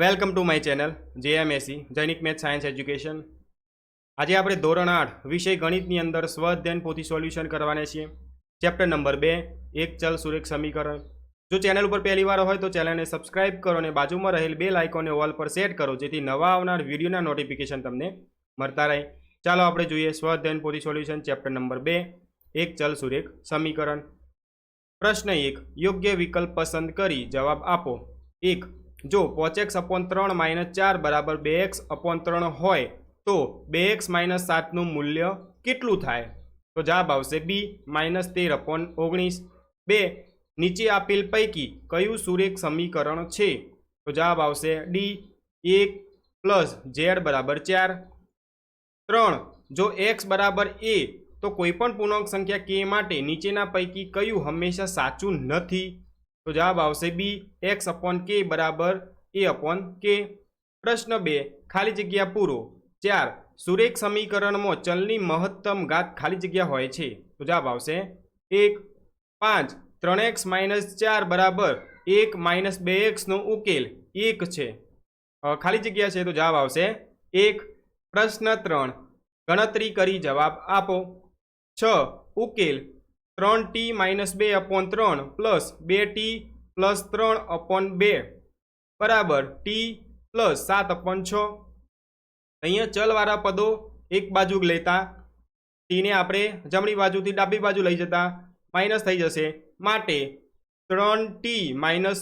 Welcome to my channel JMAC Jainik math science education. આજે આપણે ધોરણ આઠ, વિષય ગણિતની અંદર સ્વ અધ્યયન પોથી સોલ્યુશન કરવાના છીએ. ચેપ્ટર નંબર બે, એક ચલ સુરેખ સમીકરણ. જો ચેનલ ઉપર પહેલીવાર હોય તો ચેનલને સબસ્ક્રાઇબ કરો અને બાજુમાં રહેલ બે લાઇકોને ઓલ પર સેટ કરો, જેથી નવા આવનાર વિડીયોના નોટિફિકેશન તમને મળતા રહે. ચાલો આપણે જોઈએ સ્વ અધ્યયન પોથી સોલ્યુશન, ચેપ્ટર નંબર બે, એક ચલ સુરેખ સમીકરણ. પ્રશ્ન એક, યોગ્ય વિકલ્પ પસંદ કરી જવાબ આપો. એક જો પોચ એક્સ અપોન ત્રણ માઇનસ ચાર બરાબર બે એક્સ અપોન ત્રણ હોય, તો બે એક્સ માઇનસ સાતનું મૂલ્ય કેટલું થાય? તો જવાબ આવશે બી માઇનસ તેર અપોન ઓગણીસ. બે, નીચે આપેલ પૈકી કયું સુરેખ સમીકરણ છે? તો જવાબ આવશે ડી એક પ્લસ ઝેડ બરાબર ચાર. ત્રણ, જો એક્સ બરાબર એ તો કોઈપણ પૂર્ણાંક સંખ્યા કે માટે નીચેના પૈકી કયું હંમેશા સાચું નથી? તો જવાબ આવશે બી એક્સ અપોન કે બરાબર એ અપોન કે પ્રશ્ન બે, ખાલી જગ્યા પૂરો. ચાર, સુરેખ સમીકરણમાં ચલની મહત્તમ ઘાત ખાલી જગ્યા હોય છે. તો જવાબ આવશે એક, પાંચ, ત્રણ એક્સ માઇનસ ચાર બરાબર એક માઇનસ બે એક્સનો ઉકેલ એક છે. ખાલી જગ્યા છે તો જવાબ આવશે એક, પ્રશ્ન ત્રણ, ગણતરી કરી જવાબ આપો. છ, ઉકેલ ત્રણ ટી માઇનસ બે અપોન ત્રણ પ્લસ બે ટી પ્લસ ત્રણ અપોન બે. બરાબર, ટી પ્લસ સાત અપોન છ. અહીંયા ચલવાળા પદો એક બાજુ લેતા. ટીને આપણે જમણી બાજુથી ડાબી બાજુ લઈ જતા. માઇનસ થઈ જશે માટે ત્રણ ટી માઇનસ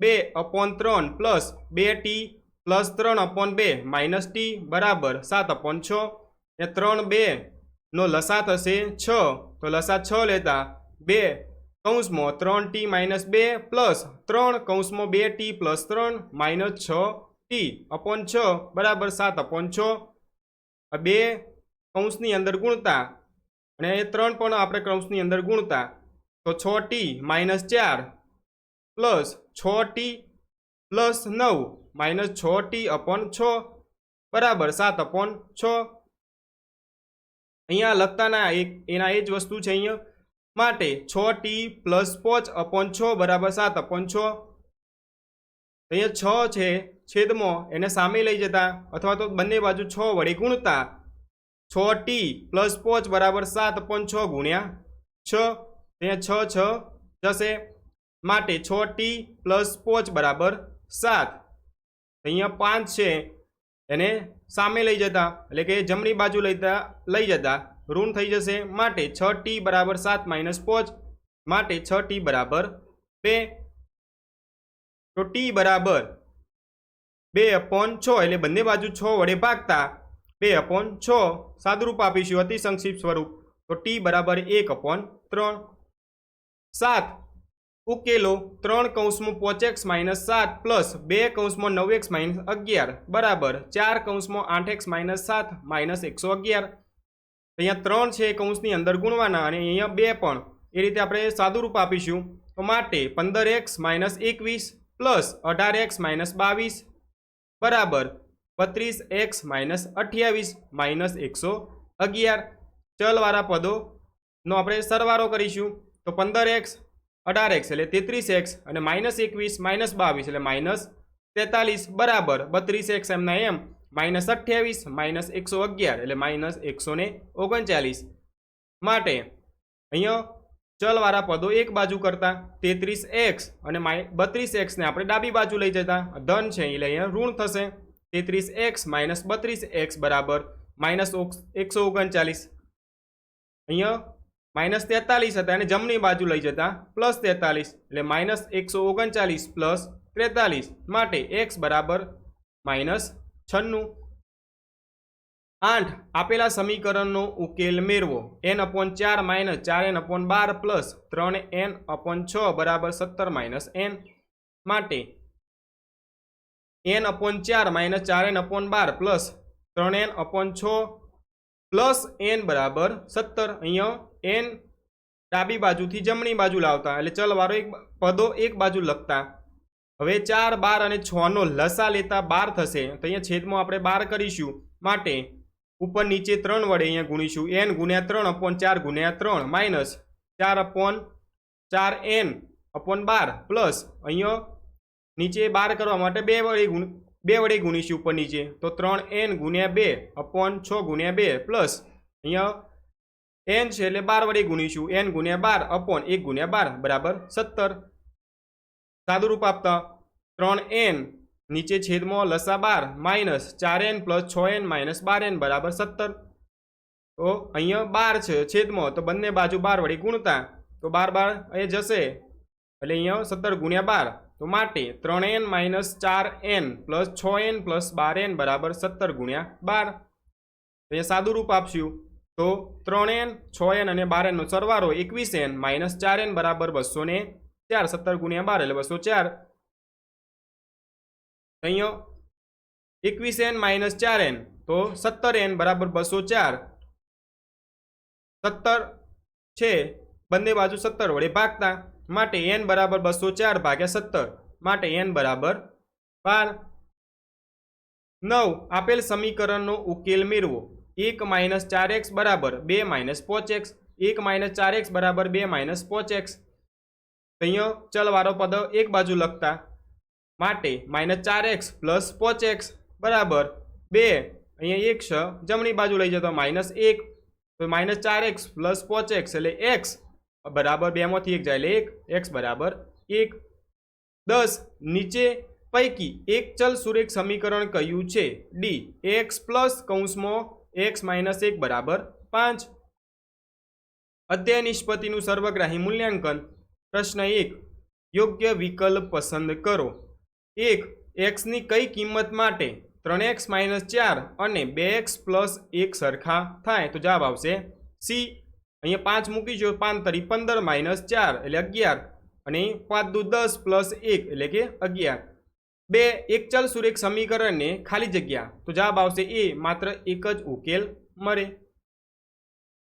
બે અપોન ત્રણ પ્લસ બે ટી પ્લસ ત્રણ અપોન બે માઇનસ ટી બરાબર સાત અપોન છ. એ ત્રણ બે નો લસા થશે છ. તો લસા છ લેતા બે કૌંસમાં ત્રણ ટી માઇનસ બે પ્લસ ત્રણ કૌંસમાં બે ટી પ્લસ ત્રણ માઇનસ છ ટી અપોન છ બરાબર સાત અપોન છ. બે કૌંસની અંદર ગુણતા અને એ ત્રણ પણ આપણે કૌંસની અંદર ગુણતા. તો છ ટી માઇનસ ચાર પ્લસ છ ટી પ્લસ નવ માઇનસ છ ટી અપોન છ બરાબર સાત અપોન છ. અહીંયા લખતાના એક, એના એ જ વસ્તુ છે અહીંયા. માટે છ ટી પ્લસ પોચ અપોન છ બરાબર સાત અપોન છ. અહીંયા છ છે, છેદમાં એને સામે લઈ જતા અથવા તો બંને બાજુ છ વડે ગુણતા છ ટી પ્લસ પોચ બરાબર સાત અપોન છ ગુણ્યા છ. અહીંયા છ છ જશે. માટે છ ટી પ્લસ પોચ બરાબર સાત. અહીંયા પાંચ છે એને સામે લઈ જતા, એટલે કે જમણી બાજુ લઈતા લઈ જતા, ઋણ થઈ જશે માટે છ ટી બરાબર સાત માઇનસ પોચ, માટે છ ટી બરાબર બે. તો ટી બરાબર બે અપોન છ, એટલે બંને બાજુ છ વડે ભાગતા, બે અપોન છ. સાદુરૂપ આપીશું અતિ સંક્ષિપ્ત સ્વરૂપ. તો ટી બરાબર એક અપોન ત્રણ. સાત. ઉકેલો ત્રણ કૌંસમાં પોચ એક્સ માઇનસ સાત પ્લસ બે કૌંસમાં નવ એક્સ માઇનસ અગિયાર. બરાબર. ચાર કૌંસમાં આઠ એક્સ માઇનસ સાત માઇનસ એકસો અગિયાર. અહીંયા ત્રણ છે કૌંસની અંદર ગુણવાના અને અહીંયા બે પણ. એ રીતે આપણે સાદુરૂપ આપીશું. તો માટે પંદર એક્સ માઇનસ એકવીસ પ્લસ અઢાર એક્સ માઇનસ બાવીસ. બરાબર. બત્રીસ એક્સ માઇનસ અઠ્યાવીસ માઇનસ એકસો અગિયાર. ચલવાળા પદોનો આપણે સરવારો કરીશું. તો પંદર એક્સ અઢાર એક્સ એટલે તેત્રીસ એક્સ અને માઇનસ એકવીસ, માઇનસ બાવીસ એટલે માઇનસ તેતાલીસ બરાબર. બત્રીસ એક્સ એમના એમ, માઇનસ અઠ્યાવીસ, માઇનસ એકસો અગિયાર એટલે માઇનસ એકસો ને ઓગણચાલીસ. માટે અહીંયા ચલવાળા પદો એક બાજુ કરતા તેત્રીસ એક્સ અને બત્રીસ એક્સને આપણે ડાબી બાજુ લઈ જતા. ધન છે એટલે અહીંયા ઋણ થશે. તેત્રીસ એક્સ માઇનસ બત્રીસ એક્સ બરાબર માઇનસ એકસો ઓગણચાલીસ. અહીંયા માઇનસ તેતાલીસ હતા અને જમણી બાજુ લઈ જતા, પ્લસ તેતાલીસ, એટલે માઇનસ એકસો ઓગણચાલીસ પ્લસ ત્રેતાલીસ માટે એક્સ બરાબર માઇનસ છન્નું. આઠ, આપેલા સમીકરણનો ઉકેલ મેળવો. એન અપોન ચાર માઇનસ ચાર એન અપોન બાર પ્લસ ત્રણ એન અપોન છ બરાબર સત્તર માઇનસ એન માટે એન અપોન ચાર માઇનસ ચાર એન અપોન બાર પ્લસ ત્રણ એન અપોન છ પ્લસ એન બરાબર સત્તર. અહીંયા એન ડાબી બાજુથી જમણી બાજુ લાવતા. એટલે ચલવાળો એક પદો એક બાજુ લખતા. હવે ચાર, બાર અને છ નો લસા લેતા બાર થશે. તો અહીંયા છેદમાં આપણે બાર કરીશું માટે. ઉપર નીચે ત્રણ વડે અહીંયા ગુણીશું. એન ગુણ્યા ત્રણ અપોન ચાર ગુણ્યા ત્રણ માઇનસ ચાર અપોન ચાર એન અપોન બાર પ્લસ અહીંયા નીચે બાર કરવા માટે બે વડે ગુણ બે વડે ગુણીશું ઉપર નીચે. તો ત્રણ એન ગુણ્યા બે અપોન છ ગુણ્યા બે પ્લસ અહીંયા એન છે એટલે બાર વડે ગુણીશું. એન ગુણ્યા બાર અપોન એક ગુણ્યા બાર, બરાબર? સત્તર. સાદુરૂપ આપતા ત્રણ એન નીચે છેદમાં લસા બાર, માઇનસ ચાર એન પ્લસ છ એન માઇનસ બાર એન બરાબર? સત્તર. તો અહીંયા બાર છે છેદમાં, તો બંને બાજુ બાર વડે ગુણતા, તો બાર બાર એ જશે. એટલે અહીંયા સત્તર ગુણ્યા બાર, તો માટે ત્રણ એન માઇનસ ચાર એન પ્લસ છ એન પ્લસ બાર એન બરાબર? સત્તર ગુણ્યા બાર. અહીંયા સાદું રૂપ આપશું. તો ત્રણ એન છ એન અને બાર એનનો સરવારો એકવીસ એન માઇનસ ચાર એન બરાબર બસો ને ચાર, સત્તર ગુણ્યા બાર એટલે બસો ચાર. અહીંયા એકવીસ એન માઇનસ ચાર એન તો સત્તર એન બરાબર બસો ચાર. સત્તર છે, બંને બાજુ સત્તર વડે ભાગતા. માટે એન બરાબર બસો ચાર ભાગ્યા સત્તર, માટે એન બરાબર બાર. નવ, આપેલ સમીકરણનો ઉકેલ મેળવો. એક માઇનસ ચાર એક્સ બરાબર બે માઇનસ પોચ એક્સ. એક માઇનસ ચાર એક્સ બરાબર બે માઇનસ પોચ એક્સ. અહીંયા ચલવાળો પદ એક બાજુ લખતા માટે માઇનસ ચાર એક્સ પ્લસ પોચ એક્સ બરાબર બે. અહીંયા એક છે જમણી બાજુ લઈ જતો માઇનસ એક. તો માઇનસ ચાર એક્સ પ્લસ પોચ એક્સ એટલે એક્સ. બરાબર બેમાંથી એક જાય એટલે એક. એક્સ બરાબર એક. દસ. નીચે પૈકી એક ચલ સુરેખ સમીકરણ કયું છે? ડી. એક્સ પ્લસ કૌંસમાં એક્સ માઇનસ એક બરાબર પાંચ. અધ્યાય નિષ્પત્તિનું સર્વગ્રાહી મૂલ્યાંકન. પ્રશ્ન એક, યોગ્ય વિકલ્પ પસંદ કરો. એક એક્સની કઈ કિંમત માટે ત્રણ એક્સ માઇનસ ચાર અને બે એક્સ પ્લસ એક સરખા થાય? તો જવાબ આવશે સી અહીંયા પાંચ મૂકીશું પાંચ તરી પંદર માઇનસ ચાર એટલે અગિયાર અને પાંચ દુ દસ પ્લસ એક એટલે કે અગિયાર. બે, એક ચલ સુરેખ સમીકરણને ખાલી જગ્યા. તો જવાબ આવશે એ, માત્ર એક જ ઉકેલ મળે.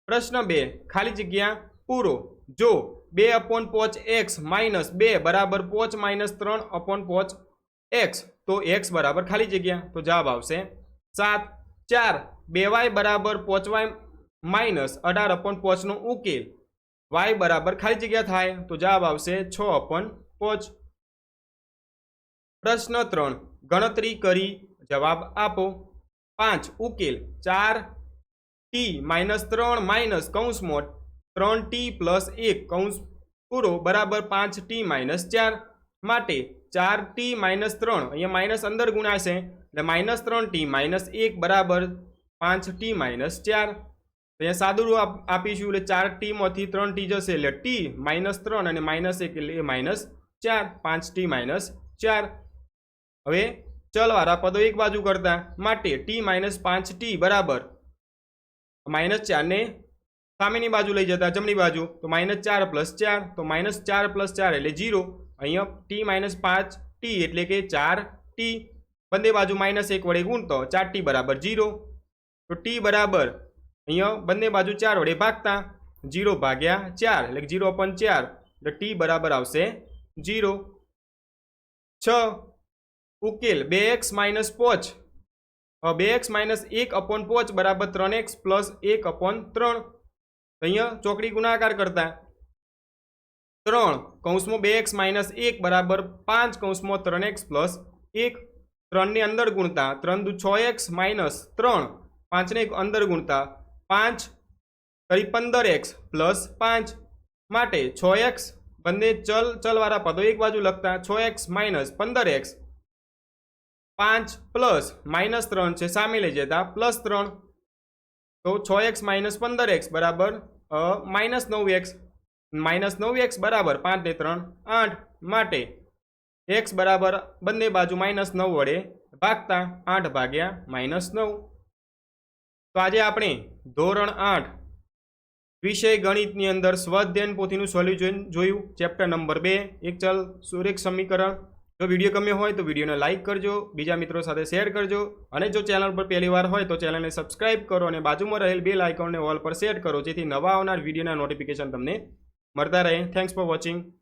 પ્રશ્ન બે, ખાલી જગ્યા પૂરો. જો બે અપોન પોચ એક્સ માઇનસ બે બરાબર પોચ માઇનસ ત્રણ અપોન પોચ એક્સ, તો એક્સ બરાબર ખાલી જગ્યા. તો જવાબ આવશે સાત. ચાર, બે વાય બરાબર પોચ વાય માઇનસ અઢાર અપોન પોચનો ઉકેલ. વાય બરાબર ખાલી જગ્યા થાય. તો જવાબ આવશે છ અપોન પોચ. પ્રશ્ન ત્રણ. ગણતરી કરી જવાબ આપો. પાંચ, ઉકેલ. ચાર, ટી માઇનસ ત્રણ માઇનસ કૌંસમાં ત્રણ ટી પ્લસ એક કૌંસ પૂરો બરાબર પાંચ ટી માઇનસ ચાર. માટે ચાર ટી માઇનસ ત્રણ. અહીંયા માઇનસ અંદર ગુણાશે. એટલે માઇનસ ત્રણ ટી માઇનસ એક બરાબર પાંચ ટી માઇનસ ચાર. અહીંયા સાદું આપ- આપીશું. એટલે ચાર ટીમાંથી ત્રણ ટી જશે. એટલે ટી માઇનસ ત્રણ અને માઇનસ એક એટલે એ માઇનસ ચાર. પાંચ ટી માઇનસ ચાર. હવે ચલવાળા પદો એક બાજુ કરતા. માટે ટી માઇનસ પાંચ ટી બરાબર. માઇનસ ચારને સામેની બાજુ લઈ જતા, જમણી બાજુ. તો માઇનસ ચાર પ્લસ ચાર, તો માઇનસ ચાર પ્લસ ચાર એટલે જીરો અહીંયા ટી માઇનસ પાંચ ટી એટલે કે ચાર ટી બંને બાજુ માઇનસ એક વડે ગુણતો, ચાર ટી બરાબર જીરો તો ટી બરાબર અહીંયા બંને બાજુ ચાર વડે ભાગતા. જીરો ભાગ્યા ચાર એટલે જીરો અપન ચાર. એટલે ટી બરાબર આવશે જીરો છ ઉકેલ બે એક્સ માઇનસ પોચ. બે એક્સ માઇનસ એક અપોન પોચ બરાબર ત્રણ એક્સ પ્લસ એક અપોન ત્રણ. અહીંયા ચોકડી ગુણાકાર કરતા. ત્રણ કૌંસમાં બે એક્સ માઇનસ એક બરાબર પાંચ કૌંસમાં ત્રણ એક્સ પ્લસ એક. ત્રણની અંદર ગુણતા. ત્રણ દુ છ એક્સ માઇનસ ત્રણ. પાંચને અંદર ગુણતા પાંચ. કરી પંદર એક્સ પ્લસ પાંચ. માટે છ એક્સ. બંને ચલ, ચલવાળા પદો એક બાજુ લખતા. છ એક્સ માઇનસ પંદર એક્સ. પાંચ પ્લસ માઇનસ ત્રણ છે, સામે લઈ જતા. પ્લસ ત્રણ. તો છ એક્સ માઇનસ પંદર એક્સ બરાબર માઇનસ નવ એક્સ. માઇનસ નવ એક્સ બરાબર પાંચ ને ત્રણ. આઠ માટે એક્સ બરાબર બંને બાજુ માઇનસ નવ વડે ભાગતા આઠ ભાગ્યા માઇનસ નવ. તો આજે આપણે ધોરણ આઠ વિષય ગણિતની અંદર સ્વઅધ્યયન પોથીનું સોલ્યુશન જોયું. ચેપ્ટર નંબર બે, એક ચલ સુરેખ સમીકરણ. જો વીડિયો ગમ્યો હોય તો વિડીયોને લાઇક કરજો, બીજા મિત્રો સાથે શેર કરજો. અને જો ચેનલ પર પહેલી વાર હોય તો ચેનલને સબસ્ક્રાઇબ કરો અને બાજુમાં રહેલ બેલ આઇકોનને ઓલ પર સેટ કરો, જેથી નવા આવનાર વિડીયોના નોટિફિકેશન તમને મળતા રહે. Thanks for watching